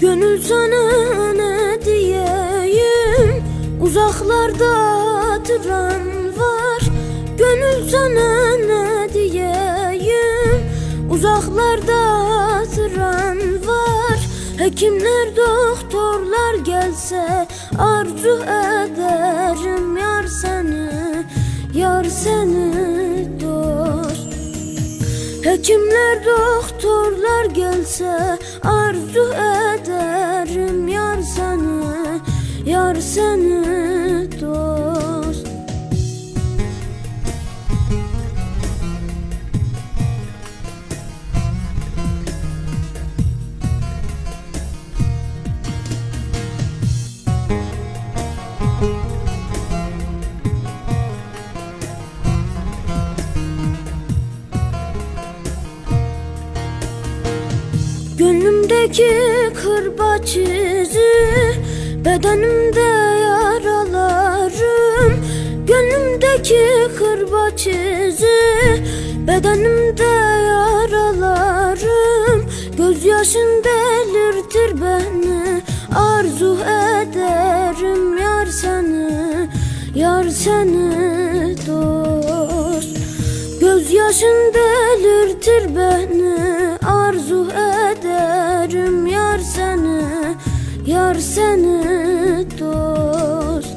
Gönül sana ne diyeyim? Uzaklarda tren var. Gönül sana ne diyeyim? Uzaklarda tren var. Hekimler doktorlar gelse Arzu ederim. Yar seni Yar seni dost Hekimler doktorlar gelse arzu ederim yar seni dost. Gönlümdeki kırbaç izi Bedenimde yaralarım Gönlümdeki kırbaç izi Bedenimde yaralarım Gözyaşın delirtir beni. Arzu ederim yar seni Yar seni dost. Gözyaşın delirtir beni Yar seni dost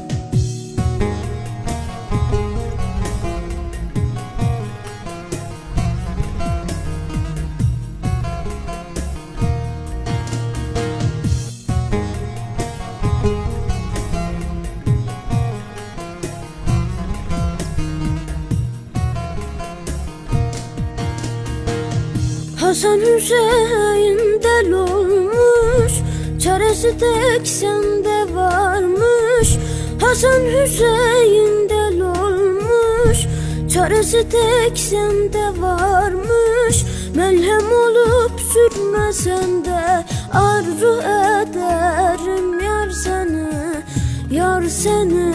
Hasan Hüseyin del olmuş Hikayesi tek sende varmış. Hasan Hüseyin del olmuş. Çaresi tek sende varmış. Melhem olup sürme sende. Arzu ederim yar seni Yar seni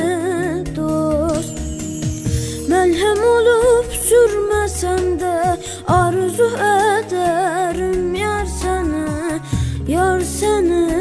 dost. Melhem olup sürme sende. Arzu ederim yar seni Yar seni